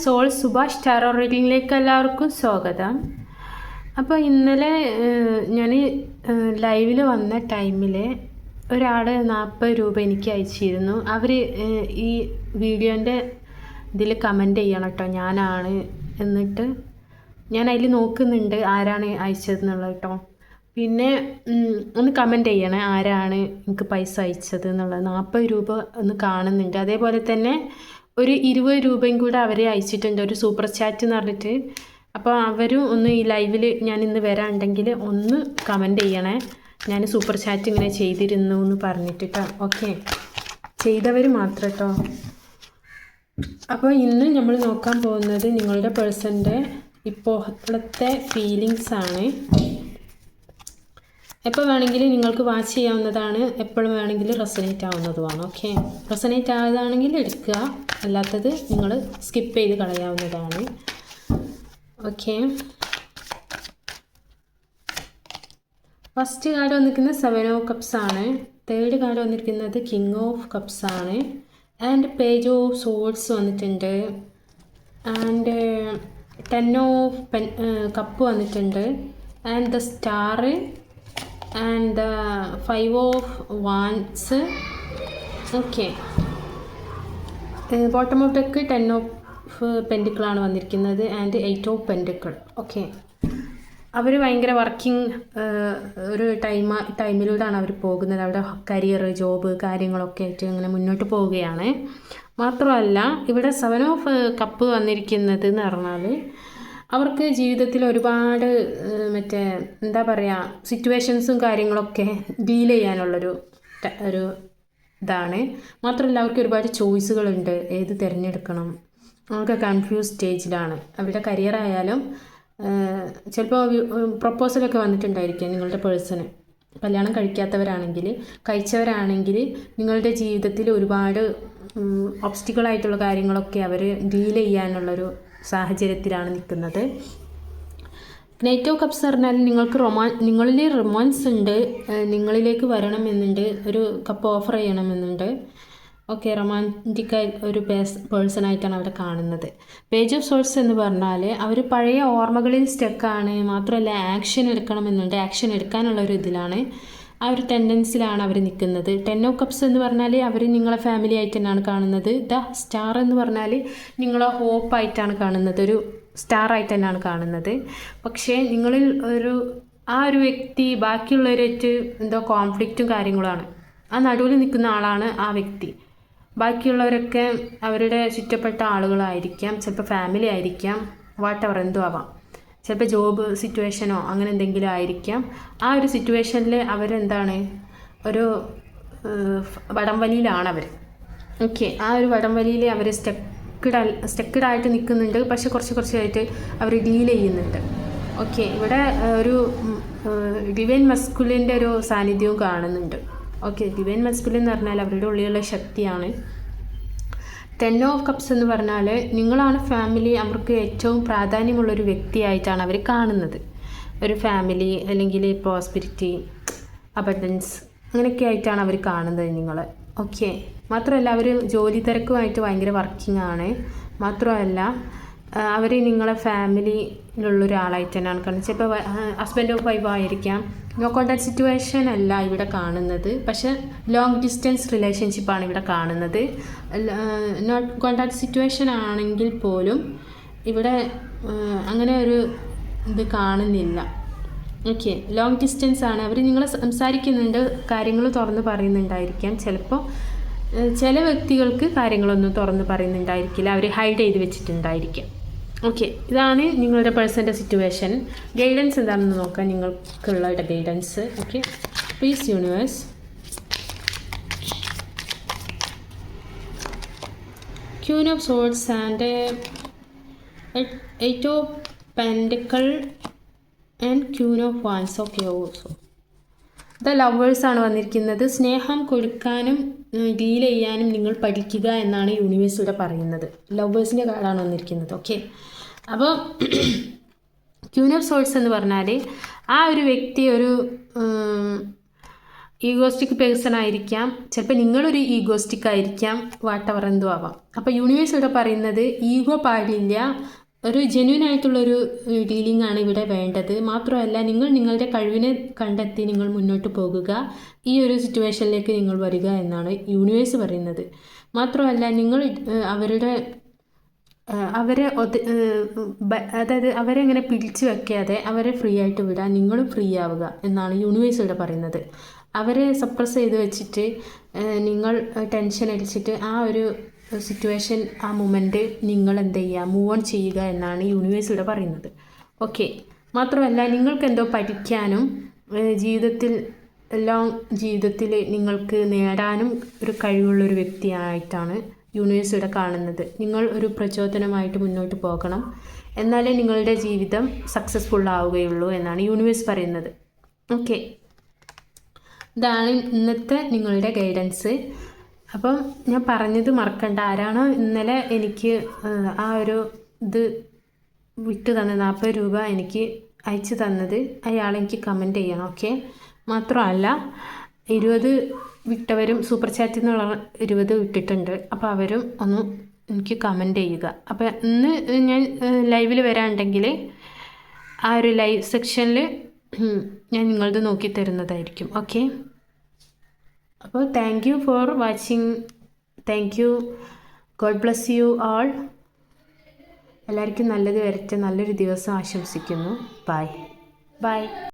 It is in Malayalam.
സോൾ സുഭാഷ് ടാറോ റീഡിങ്ങിലേക്ക് എല്ലാവർക്കും സ്വാഗതം. അപ്പോൾ ഇന്നലെ ഞാൻ ലൈവിൽ വന്ന ടൈമിൽ ഒരാൾ നാൽപ്പത് രൂപ എനിക്ക് അയച്ചിരുന്നു. അവർ ഈ വീഡിയോന്റെ ഇതിൽ കമന്റ് ചെയ്യണം കേട്ടോ ഞാനാണ് എന്നിട്ട് ഞാൻ അതിൽ നോക്കുന്നുണ്ട് ആരാണ് അയച്ചതെന്നുള്ളത് കേട്ടോ. പിന്നെ ഒന്ന് കമന്റ് ചെയ്യണേ ആരാണ് എനിക്ക് പൈസ അയച്ചത് എന്നുള്ളത്. നാൽപ്പത് രൂപ ഒന്ന് കാണുന്നുണ്ട്. അതേപോലെ തന്നെ ഒരു ഇരുപത് രൂപയും കൂടെ അവരെ അയച്ചിട്ടുണ്ട് ഒരു സൂപ്പർ ചാറ്റ് എന്ന് പറഞ്ഞിട്ട്. അപ്പോൾ അവരും ഒന്ന് ഈ ലൈവിൽ ഞാൻ ഇന്ന് വരാനുണ്ടെങ്കിൽ ഒന്ന് കമന്റ് ചെയ്യണേ. ഞാൻ സൂപ്പർ ചാറ്റ് ഇങ്ങനെ ചെയ്തിരുന്നു എന്ന് പറഞ്ഞിട്ട് കേട്ടോ ഓക്കെ ചെയ്തവർ മാത്രം കേട്ടോ അപ്പോൾ ഇന്ന് നമ്മൾ നോക്കാൻ പോകുന്നത് നിങ്ങളുടെ പേഴ്സന്റെ ഇപ്പോഴത്തെ ഫീലിങ്സ് ആണ്. എപ്പോൾ വേണമെങ്കിലും നിങ്ങൾക്ക് വാച്ച് ചെയ്യാവുന്നതാണ് എപ്പോഴും വേണമെങ്കിലും റെസനേറ്റ് ആവുന്നതുമാണ് ഓക്കെ? റെസനേറ്റ് ആയതാണെങ്കിൽ എടുക്കുക. അല്ലാത്തത് നിങ്ങൾ സ്കിപ്പ് ചെയ്ത് കളയാവുന്നതാണ്. ഓക്കെ? ഫസ്റ്റ് കാർഡ് വന്നിരിക്കുന്നത് സെവൻ ഓഫ് കപ്സ് ആണ്. തേർഡ് കാർഡ് വന്നിരിക്കുന്നത് കിങ് ഓഫ് കപ്സ് ആണ്. ആൻഡ് പേജ് ഓഫ് സോൾസ് വന്നിട്ടുണ്ട്. And ten of pen cup വന്നിട്ടുണ്ട്. And the star and the five of wands okay bottom of deck ten of പെൻഡിക്കിളാണ് വന്നിരിക്കുന്നത്. And eight of pentacle okay അവർ ഭയങ്കര വർക്കിംഗ് ഒരു ടൈം ടൈമിലൂടെയാണ് അവർ പോകുന്നത്. അവരുടെ കരിയർ ജോബ് കാര്യങ്ങളൊക്കെ ആയിട്ട് അങ്ങനെ മുന്നോട്ട് പോവുകയാണ്. മാത്രമല്ല ഇവിടെ സെവൻ ഓഫ് കപ്പ് വന്നിരിക്കുന്നത് എന്ന് പറഞ്ഞാൽ അവർക്ക് ജീവിതത്തിൽ ഒരുപാട് മറ്റേ എന്താ പറയുക സിറ്റുവേഷൻസും കാര്യങ്ങളൊക്കെ ഡീൽ ചെയ്യാനുള്ളൊരു ഒരു ഇതാണ്. മാത്രമല്ല അവർക്ക് ഒരുപാട് ചോയ്സുകളുണ്ട് ഏത് തിരഞ്ഞെടുക്കണം. അവർക്ക് കൺഫ്യൂസ് സ്റ്റേജിലാണ് അവരുടെ കരിയർ ആയാലും ചിലപ്പോൾ പ്രപ്പോസലൊക്കെ വന്നിട്ടുണ്ടായിരിക്കും നിങ്ങളുടെ പേഴ്സണ് കല്യാണം കഴിക്കാത്തവരാണെങ്കിൽ കഴിച്ചവരാണെങ്കിൽ നിങ്ങളുടെ ജീവിതത്തിൽ ഒരുപാട് ഒബ്സ്റ്റിക്കിളായിട്ടുള്ള കാര്യങ്ങളൊക്കെ അവർ ഡീൽ ചെയ്യാനുള്ളൊരു സാഹചര്യത്തിലാണ് നിൽക്കുന്നത്. നൈറ്റ് കപ്സ് പറഞ്ഞാൽ നിങ്ങൾക്ക് റൊമാൻ നിങ്ങളിൽ റൊമാൻസ് ഉണ്ട് നിങ്ങളിലേക്ക് വരണമെന്നുണ്ട് ഒരു കപ്പ് ഓഫർ ചെയ്യണമെന്നുണ്ട്. ഓക്കെ റൊമാന്റിക് ഒരു പേഴ്സ് പേഴ്സൺ ആയിട്ടാണ് അവിടെ കാണുന്നത്. പേജ് ഓഫ് സോൾസ് എന്ന് പറഞ്ഞാൽ അവർ പഴയ ഓർമ്മകളിൽ സ്റ്റക്കാണ് മാത്രമല്ല ആക്ഷൻ എടുക്കണമെന്നുണ്ട്. ആക്ഷൻ എടുക്കാനുള്ള ഒരു ഇതിലാണ്. ആ ഒരു ടെൻഡൻസിലാണ് അവർ നിൽക്കുന്നത് ടെൻ ഓഫ് കപ്സ് എന്ന് പറഞ്ഞാൽ അവർ നിങ്ങളെ ഫാമിലി ആയിട്ട് തന്നെയാണ് കാണുന്നത്. ദ സ്റ്റാർ എന്ന് പറഞ്ഞാൽ നിങ്ങളെ ഹോപ്പായിട്ടാണ് കാണുന്നത്. ഒരു സ്റ്റാർ ആയിട്ട് തന്നെയാണ് കാണുന്നത്. പക്ഷേ നിങ്ങളിൽ ഒരു ആ ഒരു വ്യക്തി ബാക്കിയുള്ളവരായിട്ട് എന്തോ കോൺഫ്ലിക്റ്റും കാര്യങ്ങളുമാണ് ആ നടുവിൽ നിൽക്കുന്ന ആളാണ് ആ വ്യക്തി. ബാക്കിയുള്ളവരൊക്കെ അവരുടെ ചുറ്റപ്പെട്ട ആളുകളായിരിക്കാം ചിലപ്പോൾ ഫാമിലി ആയിരിക്കാം വാട്ട് അവർ എന്തോ ആവാം. ചിലപ്പോൾ ജോബ് സിറ്റുവേഷനോ അങ്ങനെ എന്തെങ്കിലും ആയിരിക്കാം. ആ ഒരു സിറ്റുവേഷനിൽ അവരെന്താണ്? ഒരു വടംവലിയിലാണ് അവർ ഓക്കെ ആ ഒരു വടംവലിയിൽ അവർ സ്റ്റെക്കിഡ് സ്റ്റെക്കിഡായിട്ട് നിൽക്കുന്നുണ്ട് പക്ഷെ കുറച്ച് കുറച്ചായിട്ട് അവർ ഡീൽ ചെയ്യുന്നുണ്ട്. ഓക്കെ ഇവിടെ ഒരു ഡിവൈൻ മസ്കുലിന്റെ ഒരു സാന്നിധ്യവും കാണുന്നുണ്ട്. ഓക്കെ ഡിവൈൻ മസ്കുലിൻ എന്ന് പറഞ്ഞാൽ അവരുടെ ഉള്ളിലുള്ള ശക്തിയാണ്. ടെൻ ഓഫ് കപ്സ് എന്ന് പറഞ്ഞാൽ നിങ്ങളാണ് ഫാമിലി അവർക്ക് ഏറ്റവും പ്രാധാന്യമുള്ളൊരു വ്യക്തിയായിട്ടാണ് അവർ കാണുന്നത്. ഒരു ഫാമിലി അല്ലെങ്കിൽ പ്രോസ്പിരിറ്റി അബണ്ടൻസ് അങ്ങനെയൊക്കെ ആയിട്ടാണ് അവർ കാണുന്നത് നിങ്ങൾ ഓക്കെ മാത്രമല്ല അവർ ജോലി തിരക്കുമായിട്ട് ഭയങ്കര വർക്കിംഗ് ആണ്. മാത്രമല്ല അവർ നിങ്ങളെ ഫാമിലിയിലുള്ള ഒരാളായിട്ട് തന്നെയാണ് കാണുന്നത്. ചിലപ്പോൾ ഹസ്ബൻഡ് ഓഫ് വൈഫ് ആയിരിക്കാം. നോ കോണ്ടാക്ട് സിറ്റുവേഷൻ അല്ല ഇവിടെ കാണുന്നത്. പക്ഷെ ലോങ് ഡിസ്റ്റൻസ് റിലേഷൻഷിപ്പാണ് ഇവിടെ കാണുന്നത്. നോട്ട് കോണ്ടാക്ട് സിറ്റുവേഷൻ ആണെങ്കിൽ പോലും ഇവിടെ അങ്ങനെ ഒരു ഇത് കാണുന്നില്ല. ഓക്കെ ലോങ് ഡിസ്റ്റൻസ് ആണ്. അവർ നിങ്ങളെ സംസാരിക്കുന്നുണ്ട് കാര്യങ്ങൾ തുറന്ന് പറയുന്നുണ്ടായിരിക്കാം. ചിലപ്പോൾ ചില വ്യക്തികൾക്ക് കാര്യങ്ങളൊന്നും തുറന്ന് പറയുന്നുണ്ടായിരിക്കില്ല. അവർ ഹൈഡ് ചെയ്ത് വെച്ചിട്ടുണ്ടായിരിക്കാം. ഓക്കെ ഇതാണ് നിങ്ങളുടെ പേഴ്സന്റെ സിറ്റുവേഷൻ ഗൈഡൻസ് എന്താണെന്ന് നോക്കാം. നിങ്ങൾക്കുള്ള guidance okay please universe queen of swords and eight of pentacles and queen of wands okay also the ലവേഴ്സാണ് വന്നിരിക്കുന്നത്. സ്നേഹം കൊടുക്കാനും ഡീൽ ചെയ്യാനും നിങ്ങൾ പഠിക്കുക എന്നാണ് യൂണിവേഴ്സ് ഇവിടെ പറയുന്നത്. ലവേഴ്സിന്റെ കാർഡാണ് വന്നിരിക്കുന്നത്. ഓക്കെ അപ്പോൾ ക്യൂൻ ഓഫ് സോൾസ് എന്ന് പറഞ്ഞാൽ ആ ഒരു വ്യക്തി ഒരു ഈഗോസ്റ്റിക് പേഴ്സൺ ആയിരിക്കാം. ചിലപ്പോൾ നിങ്ങളൊരു ഈഗോസ്റ്റിക് ആയിരിക്കാം. വാട്ടവർ എന്തോ ആവാം അപ്പോൾ യൂണിവേഴ്സ് ഇവിടെ പറയുന്നത് ഈഗോ പാടില്ല ഒരു ജെന്യൂൻ ആയിട്ടുള്ളൊരു ഡീലിംഗ് ആണ് ഇവിടെ വേണ്ടത്. മാത്രമല്ല നിങ്ങൾ നിങ്ങളുടെ കഴിവിനെ കണ്ടെത്തി നിങ്ങൾ മുന്നോട്ട് പോകുക. ഈ ഒരു സിറ്റുവേഷനിലേക്ക് നിങ്ങൾ വരിക എന്നാണ് യൂണിവേഴ്സ് പറയുന്നത്. മാത്രമല്ല നിങ്ങൾ അവരുടെ അവരെ അതായത് അവരെ അങ്ങനെ പിടിച്ചു വെക്കാതെ അവരെ ഫ്രീ ആയിട്ട് വിടാൻ നിങ്ങളും ഫ്രീ ആവുക എന്നാണ് യൂണിവേഴ്സ് ഇവിടെ പറയുന്നത്. അവരെ സപ്രസ് ചെയ്ത് വെച്ചിട്ട് നിങ്ങൾ ടെൻഷൻ അടിച്ചിട്ട് ആ ഒരു സിറ്റുവേഷൻ ആ മൊമെന്റ് നിങ്ങൾ എന്ത് ചെയ്യുക? മൂവ് ഓൺ ചെയ്യുക എന്നാണ് യൂണിവേഴ്സ് ഇവിടെ പറയുന്നത്. ഓക്കെ മാത്രമല്ല നിങ്ങൾക്ക് എന്തോ പഠിക്കാനും ജീവിതത്തിൽ ലോങ് ജീവിതത്തിൽ നിങ്ങൾക്ക് നേടാനും ഒരു കഴിവുള്ളൊരു വ്യക്തിയായിട്ടാണ് യൂണിവേഴ്സ് ഇവിടെ കാണുന്നത്. നിങ്ങൾ ഒരു പ്രചോദനമായിട്ട് മുന്നോട്ട് പോകണം. എന്നാലേ നിങ്ങളുടെ ജീവിതം സക്സസ്ഫുൾ ആവുകയുള്ളൂ എന്നാണ് യൂണിവേഴ്സ് പറയുന്നത്. ഓക്കെ ഇതാണ് ഇന്നത്തെ നിങ്ങളുടെ ഗൈഡൻസ് അപ്പം ഞാൻ പറഞ്ഞത് മറക്കണ്ട. ആരാണോ ഇന്നലെ എനിക്ക് ആ ഒരു ഇത് വിട്ട് തന്ന നാൽപ്പത് രൂപ എനിക്ക് അയച്ചു തന്നത് അയാൾ എനിക്ക് കമന്റ് ചെയ്യണം ഓക്കെ മാത്രമല്ല ഇരുപത് വിട്ടവരും സൂപ്പർ ചാറ്റിൽ നിന്നുള്ള ഇരുപത് വിട്ടിട്ടുണ്ട്. അപ്പോൾ അവരും ഒന്ന് എനിക്ക് കമന്റ് ചെയ്യുക. അപ്പോൾ ഇന്ന് ഞാൻ ലൈവിൽ വരാണ്ടെങ്കിൽ ആ ഒരു ലൈവ് സെക്ഷനിൽ ഞാൻ നിങ്ങളത് നോക്കി തരുന്നതായിരിക്കും ഓക്കെ അപ്പോൾ thank you for watching thank you God bless you all എല്ലാവർക്കും നല്ലത് വരട്ടെ. നല്ലൊരു ദിവസം ആശംസിക്കുന്നു. Bye bye